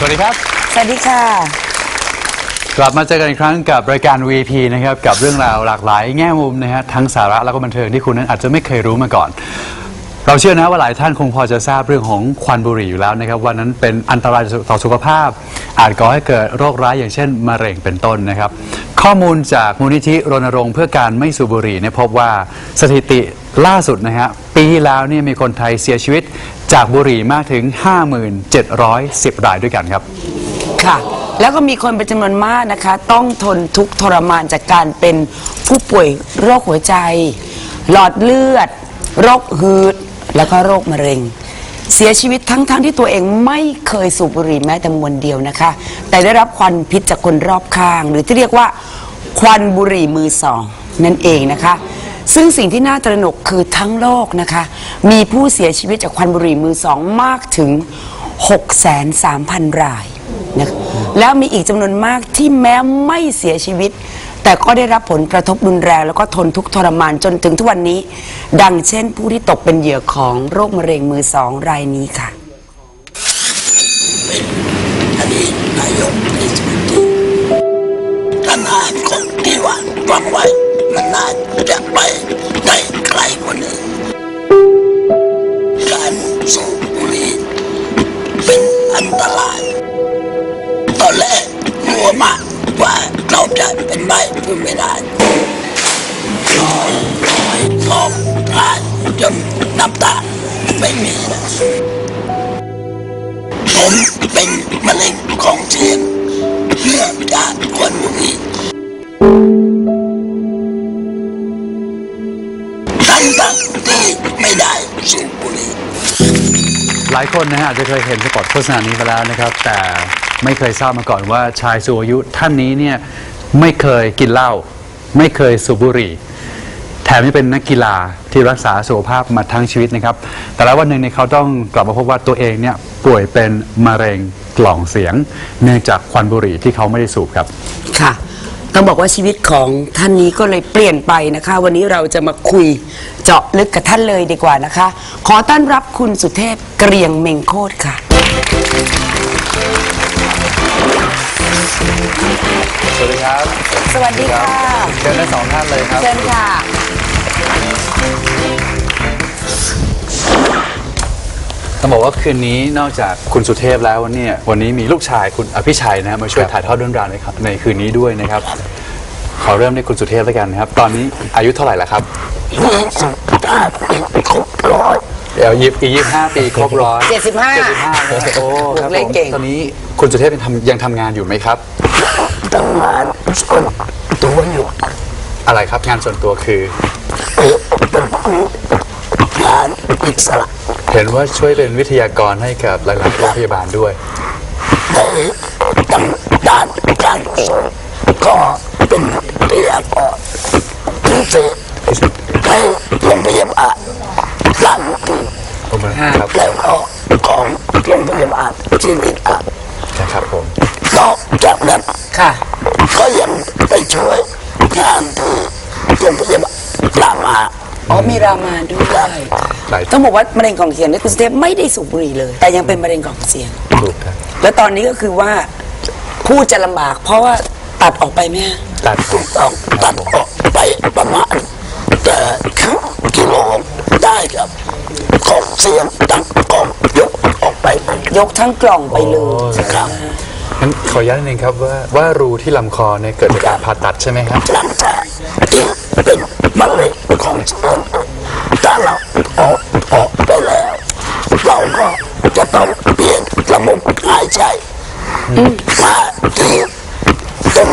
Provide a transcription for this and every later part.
สวัสดีครับ สวัสดีค่ะ กลับมาเจอกันอีกครั้งกับรายการ VP นะครับ กับเรื่องราวหลากหลายแง่มุมนะฮะทั้งสาระแล้วก็บันเทิงที่คุณนั้นอาจจะไม่เคยรู้มาก่อน เราเชื่อนะว่าหลายท่านคงพอจะทราบเรื่องของควันบุหรี่อยู่แล้วนะครับว่านั้นเป็นอันตรายต่อสุขภาพ อาจก่อให้เกิดโรคร้ายอย่างเช่นมะเร็งเป็นต้นนะครับ ข้อมูลจากมูลนิธิรณรงค์เพื่อการไม่สูบบุหรี่เนี่ยพบว่าสถิติล่าสุดนะฮะปีที่แล้วเนี่ยมีคนไทยเสียชีวิตจากบุหรี่มากถึง 5710 รายด้วยกันครับ ค่ะ แล้วก็มีคนเป็นจำนวนมากนะคะ ต้องทนทุกข์ทรมานจากการเป็นผู้ป่วยโรคหัวใจ หลอดเลือด โรคหืด แล้วก็โรคมะเร็ง เสียชีวิตทั้งๆทที่ตัวเองไม่เคยสูบบุหรี่แม้แต่มวนเดียวนะคะ แต่ได้รับควันพิษจากคนรอบข้าง หรือที่เรียกว่า ควันบุหรี่มือสอง นั่นเองนะคะ ซึ่งสิ่งที่น่าตระหนกคือทั้งโลกนะคะ มีผู้เสียชีวิตจากควันบุหรี่มือสองมากถึง 6,3,000รายนะแล้วมีอีกจำนวนมากที่แม้ไม่เสียชีวิต แต่ก็ได้รับผลกระทบรุนแรง แล้วก็ทนทุกข์ทรมานจนถึงทุกวันนี้ ดังเช่นผู้ที่ตกเป็นเหยื่อของโรคมะเร็งมือสองรายนี้ค่ะอดีตนายกเทศมนตรีทนานคนที่ว่าฟังไว้มันน่าจะไปได้ไกลกว่านี้การสูบบุหรี่เป็นอันตรายตอนแรกกลัวมาก จะเป็นใบพูดไม่ได้ลองลองอ่านจนน้ำตาไม่มีผมเป็นมะเร็งของเสียงเนื่องจากควันบุหรี่ทั้งตังที่ไม่ได้สูบบุหรี่หลายคนนะฮะอาจจะเคยเห็นสปอตโฆษณานี้ไปแล้วนะครับ แต่ไม่เคยทราบมาก่อนว่าชายสูงอายุท่านนี้เนี่ย ไม่เคยกินเหล้าไม่เคยสูบบุหรี่ แถมยังเป็นนักกีฬาที่รักษาสุขภาพมาทั้งชีวิตนะครับ แต่แล้ววันหนึ่งเนี่ยเขาต้องกลับมาพบว่าตัวเองเนี่ยป่วยเป็นมะเร็งกล่องเสียง เนื่องจากควันบุหรี่ที่เขาไม่ได้สูบครับ ค่ะ ต้องบอกว่าชีวิตของท่านนี้ก็เลยเปลี่ยนไปนะคะ วันนี้เราจะมาคุยเจาะลึกกับท่านเลยดีกว่านะคะ ขอต้อนรับคุณสุเทพเกรียงเมงโคตรค่ะ สวัสดีครับ สวัสดีค่ะ เชิญทั้งสองท่านเลยครับ เชิญค่ะ ต้องบอกว่าคืนนี้นอกจากคุณสุเทพแล้ววันนี้วันนี้มีลูกชายคุณอภิชัยนะฮะมาช่วยถ่ายทอดเรื่องราวในครับในคืนนี้ด้วยนะครับ ขอเริ่มที่คุณสุเทพแล้วกันนะครับ ตอนนี้อายุเท่าไหร่แล้วครับครบร้อย เดี๋ยวยิบอีกยี่ห้าปีครบร้อย75เจ็ดสิบห้าโอ้ครับเลผขมเก่ง ตอนนี้คุณสุเทพยังทำยังทำงานอยู่ไหมครับตั้งงานส่วนตัวอยู่อะไรครับงานส่วนตัวคือเป็นงานอิสระเห็นว่าช่วยเป็นวิทยากรให้กับหลายๆโรงพยาบาลด้วย ในทางด้านการกุศลก็เป็นพยากรพิเศษในโรงพยาบาลหลังที่ ผม ครับแล้วก็ของโรงพยาบาลที่นิอานะครับผมนอกจากนั้นค่ะ ก็ยังไปช่วยงานที่โรงพยาบาลรามา อ๋อมีรามาด้วยหลายต้องบอกว่ามะเร็งกล่องเสียงเนี่ยคุณสุเทพไม่ได้สูบบุหรี่เลย แต่ยังเป็นมะเร็งกล่องเสียง ถูกครับแล้วตอนนี้ก็คือว่าพูดจะลำบาก เพราะว่าตัดออกไปไหมฮะตัดถูกต้องตัดออกไปประมาณแต่กิโล ได้ครับของเสียงตั้งกองยกออกไปยกทั้งกล่องไปเลยครับ งั้นขออนุญาตนิดนึงครับว่าว่ารูที่ลำคอเนี่ยเกิดจากการผ่าตัดใช่ไหมครับ หลังจากที่เป็นมะเร็งของเสียงถ้าเราออกออกไปแล้ว เราก็จะต้องเปลี่ยนระบบหายใจมาที่ตรง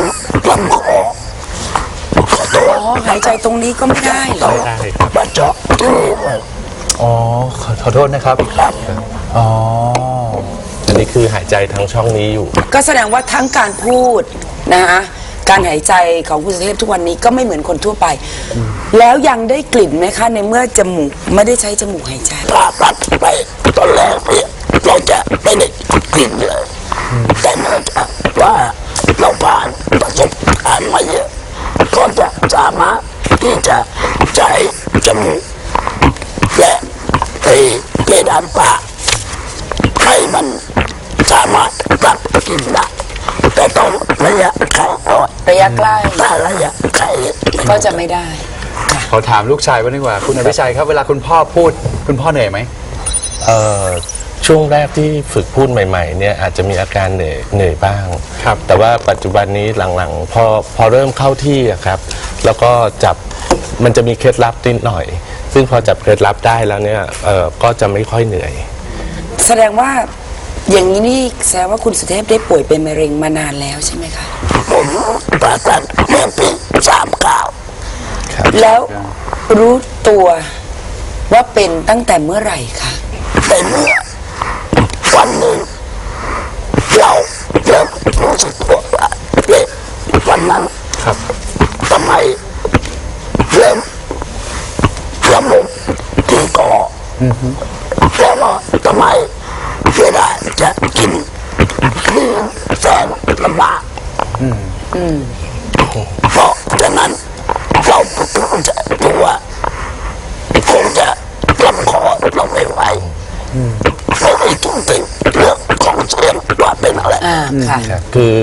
ลำคอขอตัวอ๋อหายใจตรงนี้ก็ไม่ได้เหรอได้ครับมาเจาะที่นี่เลยอ๋อ ขอขอโทษนะครับครับอ๋ออันนี้คือหายใจทางช่องนี้อยู่ ก็แสดงว่าทั้งการพูดนะคะการหายใจของคุณสุเทพทุกวันนี้ก็ไม่เหมือนคนทั่วไป แล้วยังได้กลิ่นไหมคะในเมื่อจมูกไม่ได้ใช้จมูกหายใจผ่าตัดไปตอนแรกเนี่ยเราจะไม่ได้กลิ่นเลยแต่เนื่องจากว่าเราผ่านประสบการณ์มาเยอะก็จะสามารถที่จะใช้จมูกและามป่าไข่มันสามารถกลับกินได้แต่ต้องระยะไข่อ่อนระยะใกล้ถ้าระยะไข่ก็จะไม่ได้ ขอถามลูกชายบ้างดีกว่า คุณอภิชัยครับเวลาคุณพ่อพูด คุณพ่อเหนื่อยไหมเอ่อช่วงแรกที่ฝึกพูดใหม่ๆเนี่ยอาจจะมีอาการเหนื่อยเหนื่อยบ้าง ครับแต่ว่าปัจจุบันนี้หลังๆพอพอเริ่มเข้าที่ครับ แล้วก็จับมันจะมีเคล็ดลับนิดหน่อย ซึ่งพอจับเคล็ดลับได้แล้วเนี่ยเอ่อก็จะไม่ค่อยเหนื่อย แสดงว่าอย่างนี้นี่แสดงว่าคุณสุเทพได้ป่วยเป็นมะเร็งมานานแล้วใช่ไหมคะผมผ่าตัดเมื่อปีสามเก้าแล้วรู้ตัวว่าเป็นตั้งแต่เมื่อไหร่คะแต่เมื่อวันหนึ่งเราเริ่มรู้สึกตัวว่าเอ๊ะวันนั้น ครับ ทำไมเริ่มระบบที่คออ แล้วก็ทำไมเวลาจะกินคือแสนลำบากเพราะฉะนั้นเราจะดูว่าคงจะลำคอเราไม่ไหวไม่ได้ทุกสิ่งเรื่องของเสียงว่าเป็นอะไรอ่าค่ะ คือ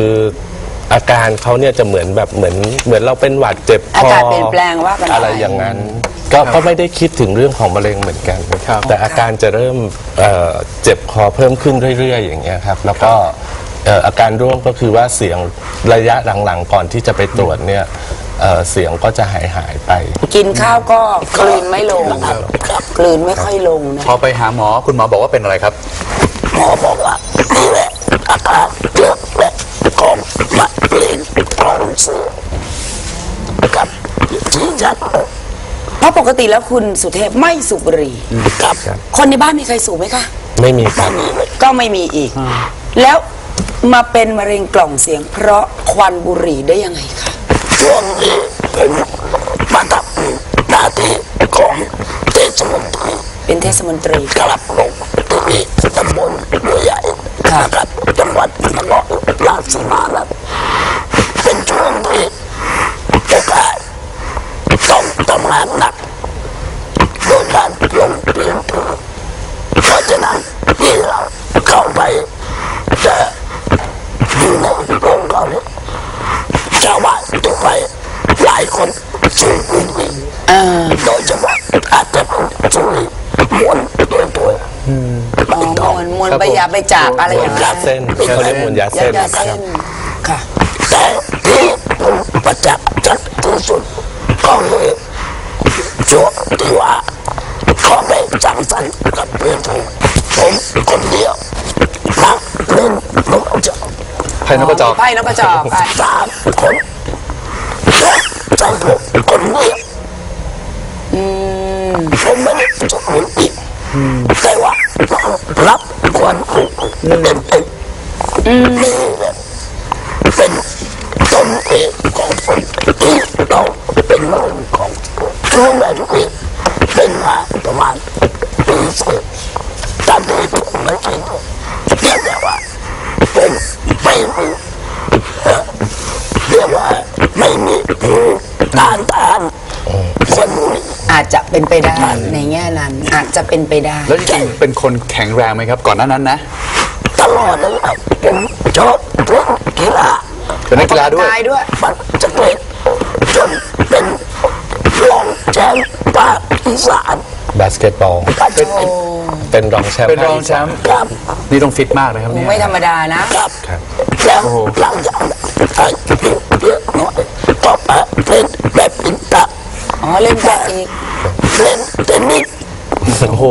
อาการเขาเนี่ยจะเหมือนแบบเหมือนเหมือนเราเป็นหวัดเจ็บคออาการเปลี่ยนแปลงว่าอะไรอย่างนั้น ก็ก็ไม่ได้คิดถึงเรื่องของมะเร็งเหมือนกัน ครับ แต่อาการจะเริ่มเอ่อเจ็บคอเพิ่มขึ้นเรื่อย ๆ อย่างเงี้ยครับ แล้วก็เอ่ออาการร่วมก็คือว่าเสียงระยะหลังๆ ก่อนที่จะไปตรวจเนี่ยเอ่อเสียงก็จะหายหายๆไป กินข้าวก็กลืนไม่ลงกลืนไม่ค่อยลงนะพอไปหาหมอคุณหมอบอกว่าเป็นอะไรครับ หมอบอกว่านี่แหละอาการเลือดและของมะเร็งของเสือกับที่ยัด เพราะปกติแล้วคุณสุเทพไม่สูบบุหรี่กับ คนในบ้านมีใครสูบไหมคะ ไม่มีครับก็ไม่มีอีก แล้วมาเป็นมะเร็งกล่องเสียง เพราะควันบุหรี่ได้ยังไงคะช่วงนี้ผมมาทำหน้าที่ของเทศมนตรีเป็นเทศมนตรีกลับลงที่ตำบลบัวใหญ่นะครับจังหวัดนครราชสีมาครับเป็นช่วงที่โอกาสต้องทำงานหนักโดยการลงเปลี่ยนเพลงเพราะฉะนั้นที่เราเข้าไปจะอยู่ในโรงเขาเนี่ยชาวบ้านทั่วไปหลายคนสูบบุหรี่โดยเฉพาะอาจจะเป็นสูบบุหรี่มวนตัวตัว อ๋อมวลมวลไปยาไปจากอะไรอย่างยานั้นเส้นเขาเรียกมวลยาเส้น ยาเส้นค่ะ แต่ที่ผมประจักษ์ชัดที่สุดก็คือช่วงที่ว่าขอไปจังสรรค์กับเพื่อนผมผมคนเดียวนั่งเล่นนกเอาจอกไพ่นกกระจอก ไพ่นกกระจอกอะสามคนและใจผมคนเดียวผมไม่ได้จะหมุนอีก แต่ว่ารับความเต็มเต็มนี่แหละเป็นต้นเหตุของผมที่เราเป็นมะเร็งของรู้ไหมทุกทีเป็นมาประมาณปีเศษตอนนี้ผมไม่ใช่เรียกได้ว่าเป็นไม่มีเอ่อเรียกว่าไม่มีภูมิต้านทานคนบุหรี่ อาจจะเป็นไปได้ในแง่นั้นอาจจะเป็นไปได้ แล้วจริงๆเป็นคนแข็งแรงไหมครับ ก่อนหน้านั้นนะ ตลอดเลยครับผมชอบเล่นกีฬาเป็นนักกีฬาด้วยกายด้วยมันจะเป็นจนเป็นรองแชมป์ภาคอีสานบาสเกตบอลก็จะเป็นเป็นรองแชมป์เป็นรองแชมป์ครับนี่ต้องฟิตมากเลยครับเนี่ยไม่ธรรมดานะครับครับแล้วโอ้โหหลังจากนั้นไอ้เยอะหน่อยก็มาเล่นแบดมินตัน อ๋อเล่นบาสอีกเล่นเทนนิสโอ้โห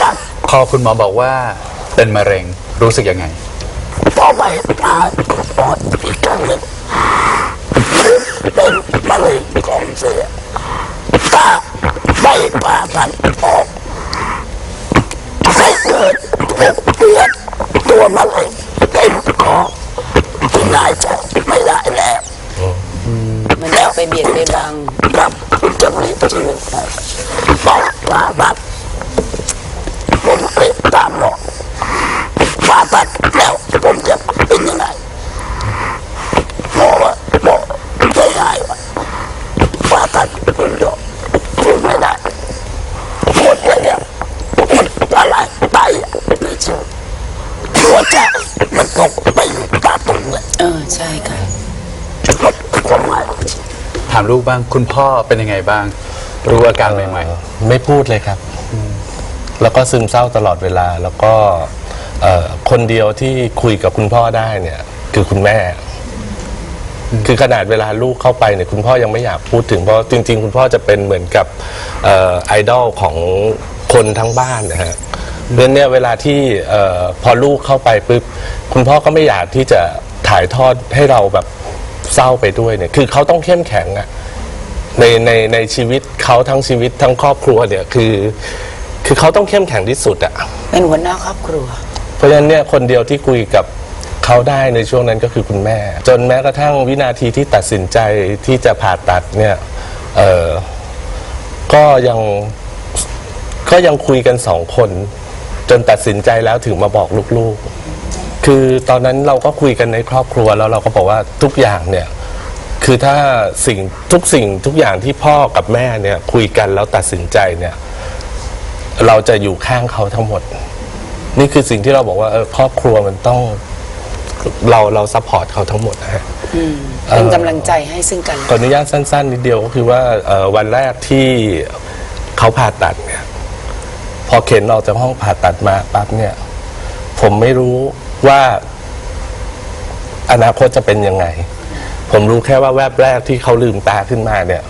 ครับพอคุณหมอบอกว่าเป็นมะเร็งรู้สึกยังไงพอไปตายปอดอีกครั้งหนึ่งเป็นมะเร็งของเสียถ้าไม่ผ่าตัดออกให้เกิดหกเดือนตัวมะเร็งเต็มคอกินได้ใจไม่ได้แล้ว มันจะไปเบียดไปบัง ครับจะมีชีวิตได้ต้องผ่าตัดผมไปตามหมอผ่าตัดแล้วผมจะเป็นยังไงหมอว่าหมอไม่ได้ว่าผ่าตัดคุณโยมคุณไม่ได้หมดเลยเนี่ยหมดอะไรตายอะในชีวิตหัวใจมันตกไปอยู่ตาตุ่มเลย เออใช่ค่ะ หมดความหมาย ห ถามลูกบ้าง คุณพ่อเป็นยังไงบ้าง รู้อาการใหม่เอ่อไม่พูดเลยครับ แล้วก็ซึมเศร้าตลอดเวลา แล้วก็เอ่อคนเดียวที่คุยกับคุณพ่อได้เนี่ย คือคุณแม่ คือขนาดเวลาลูกเข้าไปเนี่ยคุณพ่อยังไม่อยากพูดถึงเพราะจริง ๆ คุณพ่อจะเป็นเหมือนกับเอ่อไอดอลของคนทั้งบ้านนะฮะเรื่องเนี้ยเวลาที่เออพอลูกเข้าไปปุ๊บคุณพ่อก็ไม่อยากที่จะถ่ายทอดให้เราแบบ เศร้าไปด้วยเนี่ยคือเขาต้องเข้มแข็งอะในในในชีวิตเขาทั้งชีวิตทั้งครอบครัวเนี่ยคือ คือเขาต้องเข้มแข็งที่สุดอะเป็นหัวหน้าครอบครัว เพราะฉะนั้นเนี่ยคนเดียวที่คุยกับเขาได้ในช่วงนั้นก็คือคุณแม่ จนแม้กระทั่งวินาทีที่ตัดสินใจที่จะผ่าตัดเนี่ยเออก็ยังก็ยังคุยกันสองคน จนตัดสินใจแล้วถึงมาบอกลูกๆ คือตอนนั้นเราก็คุยกันในครอบครัวแล้วเราก็บอกว่าทุกอย่างเนี่ยคือถ้าสิ่งทุกสิ่งทุกอย่างที่พ่อกับแม่เนี่ยคุยกันแล้วตัดสินใจเนี่ย เราจะอยู่ข้างเขาทั้งหมด นี่คือสิ่งที่เราบอกว่าเออครอบครัวมันต้องเราเราซัพพอร์ตเขาทั้งหมดนะฮะเป็นกำลังใจให้ซึ่งกัน ขออนุญาตสั้น ๆ นิดเดียวก็คือว่าเอ่อวันแรกที่เขาผ่าตัดเนี่ย พอเข็นออกจากห้องผ่าตัดมาปั๊บเนี่ย ผมไม่รู้ ว่าอนาคตจะเป็นยังไง ผมรู้แค่ว่าแวบแรกที่เขาลืมตาขึ้นมาเนี่ย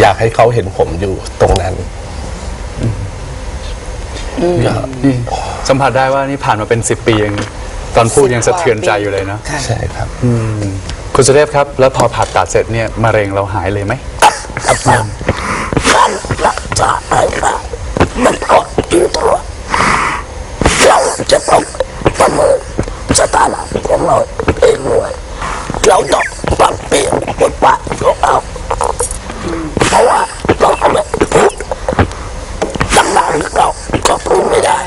อยากให้เขาเห็นผมอยู่ตรงนั้นๆนี่สัมผัสได้ว่านี่ผ่านมาเป็น10ปียังตอนพูดยังสะเทือนใจอยู่เลยเนาะค่ะใช่ครับคุณสุเทพครับ แล้วพอผ่าตัดเสร็จเนี่ยมะเร็งเราหายเลยไหมการรักษาหายขาดมันก็อยู่ตลอดเราจะต้องประเมิน สถานะของเราเองด้วยเราต้องปรับเปลี่ยนบทบาทของเราเพราะว่าเราก็ไม่พูดดังๆเราก็พูดไม่ได้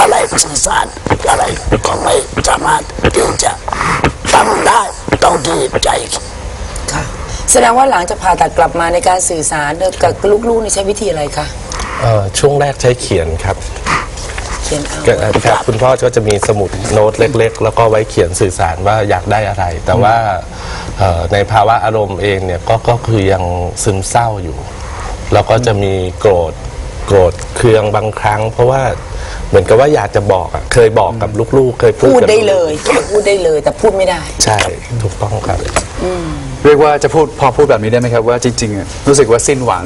อะไรสื่อสารอะไรก็ไม่สามารถที่จะทำได้ต้องดีใจค่ะแสดงว่าหลังจากผ่าตัดกลับมาในการสื่อสารกับลูกๆนี่ใช้วิธีอะไรคะเอ่อช่วงแรกใช้เขียนครับเขียนเอาก็ครับคุณพ่อก็จะมีสมุดโน้ตเล็ก ๆ แล้วก็ไว้เขียนสื่อสารว่าอยากได้อะไร แต่ว่าเอ่อในภาวะอารมณ์เองเนี่ยก็ก็คือยังซึมเศร้าอยู่ แล้วก็จะมีโกรธโกรธเคืองบางครั้ง เพราะว่าเหมือนกับว่าอยากจะบอกอะเคยบอกกับลูกๆ เคยพูดพูดกับได้กๆเลยพูดได้เลยแต่พูดไม่ได้ ใช่ถูกต้องครับ เรียกว่าจะพูดพอพูดแบบนี้ได้ไหมครับว่าจริงๆอะรู้สึกว่าสิ้นหวัง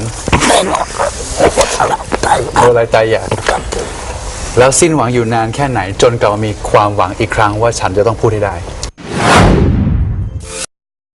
แน่นอนหมดอะไรใจโอะไรตายอยากกับ แล้วสิ้นหวังอยู่นานแค่ไหนจนกลับมามีความหวังอีกครั้งว่าฉันจะต้องพูดให้ได้